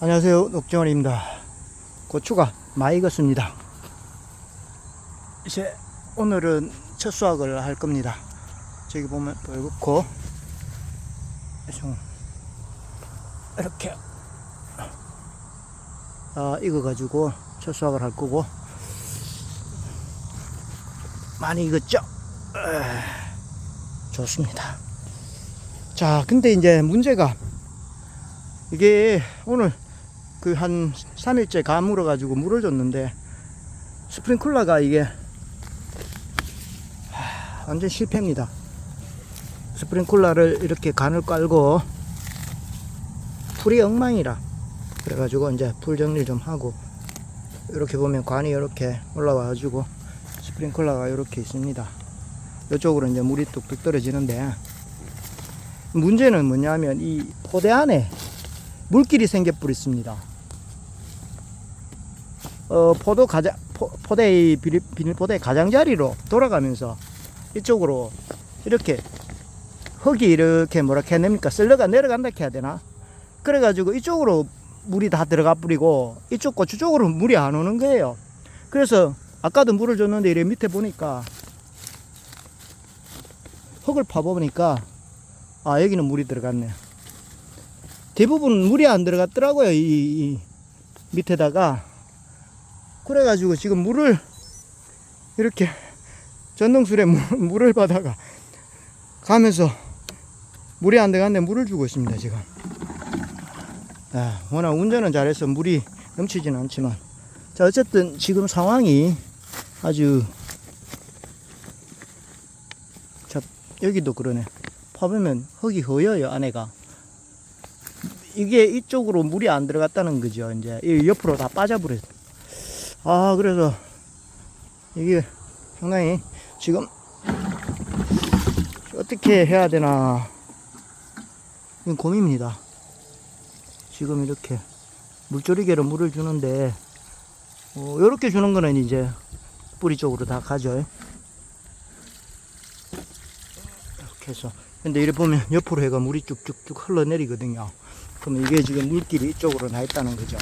안녕하세요. 녹정원입니다. 고추가 많이 익었습니다. 이제 오늘은 첫 수확을 할 겁니다. 저기 보면 벌겋고 이렇게 아, 익어 가지고 첫 수확을 할 거고 많이 익었죠? 에, 좋습니다. 자, 근데 이제 문제가 이게 오늘 그 한 3일째 가물어 가지고 물을 줬는데 스프링클러가 이게 하, 완전 실패입니다. 스프링클러를 이렇게 간을 깔고 풀이 엉망이라 그래가지고 이제 풀 정리 좀 하고 이렇게 보면 관이 이렇게 올라와 가지고 스프링클러가 이렇게 있습니다. 이쪽으로 이제 물이 뚝뚝 떨어지는데 문제는 뭐냐면 이 포대 안에 물길이 생겨 버렸습니다. 어, 포도 포, 포대의 비닐, 포대 가장자리로 돌아가면서 이쪽으로 이렇게 흙이 이렇게 뭐라 해야 됩니까? 썰러가 내려간다 해야 되나? 그래가지고 이쪽으로 물이 다 들어가 뿌리고 이쪽 고추 쪽으로 물이 안 오는 거예요. 그래서 아까도 물을 줬는데 이래 밑에 보니까 흙을 파보니까 아 여기는 물이 들어갔네. 대부분 물이 안 들어갔더라고요. 이, 이 밑에다가 그래가지고 지금 물을 이렇게 전동술에 물, 물을 받아가 가면서 물이 안 들어갔는데 물을 주고 있습니다 지금. 아, 워낙 운전은 잘해서 물이 넘치지는 않지만 자 어쨌든 지금 상황이 아주 자 여기도 그러네 파보면 흙이 허여요 안에가 이게 이쪽으로 물이 안 들어갔다는 거죠. 이제 이 옆으로 다 빠져버렸어 아 그래서 이게 상당히 지금 어떻게 해야 되나 이건 고민입니다. 지금 이렇게 물조리개로 물을 주는데 어, 이렇게 주는 거는 이제 뿌리 쪽으로 다 가죠. 이렇게 해서. 근데 이래 보면 옆으로 해가 물이 쭉쭉쭉 흘러내리거든요 그러면 이게 지금 물길이 이쪽으로 나 있다는 거죠.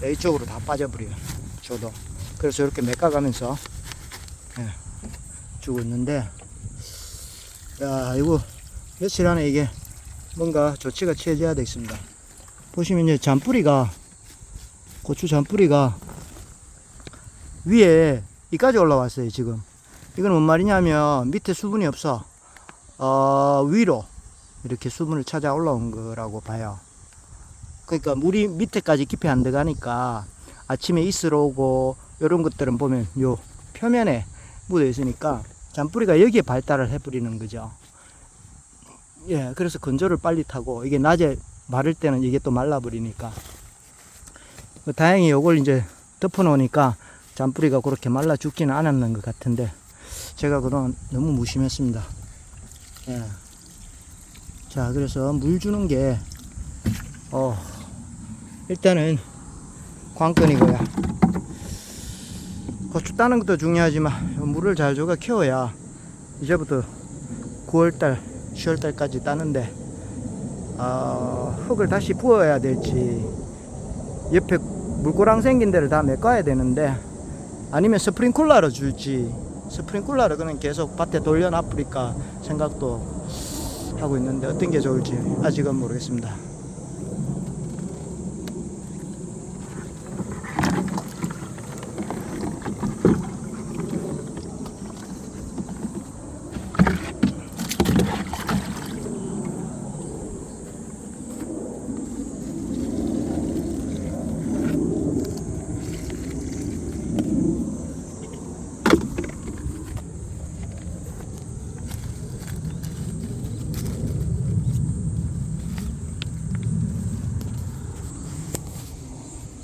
네, 이쪽으로 다 빠져버려요 저도. 그래서 이렇게 메꿔가면서 예, 주고 있는데 야 이거 며칠 안에 이게 뭔가 조치가 취해져야 되겠습니다. 보시면 이제 잔뿌리가 고추 잔뿌리가 위에 이까지 올라왔어요 지금. 이건 뭔 말이냐면 밑에 수분이 없어. 어, 위로 이렇게 수분을 찾아 올라온 거라고 봐요 그러니까 물이 밑에까지 깊이 안 들어가니까 아침에 있으러 오고 이런 것들은 보면 요 표면에 묻어 있으니까 잔뿌리가 여기에 발달을 해버리는 거죠. 예 그래서 건조를 빨리 타고 이게 낮에 마를 때는 이게 또 말라버리니까. 뭐 다행히 요걸 이제 덮어 놓으니까 잔뿌리가 그렇게 말라 죽지는 않았는 것 같은데 제가 그동안 너무 무심했습니다. 예. 자 그래서 물 주는 게 어, 일단은 관건이고요. 고추 따는 것도 중요하지만 물을 잘 줘가 키워야 이제부터 9월달 10월달까지 따는데 어, 흙을 다시 부어야 될지 옆에 물고랑 생긴 데를 다 메꿔야 되는데 아니면 스프링쿨러로 줄지 스프링쿨러로 그냥 계속 밭에 돌려놔버릴까 생각도 하고 있는데 어떤 게 좋을지 아직은 모르겠습니다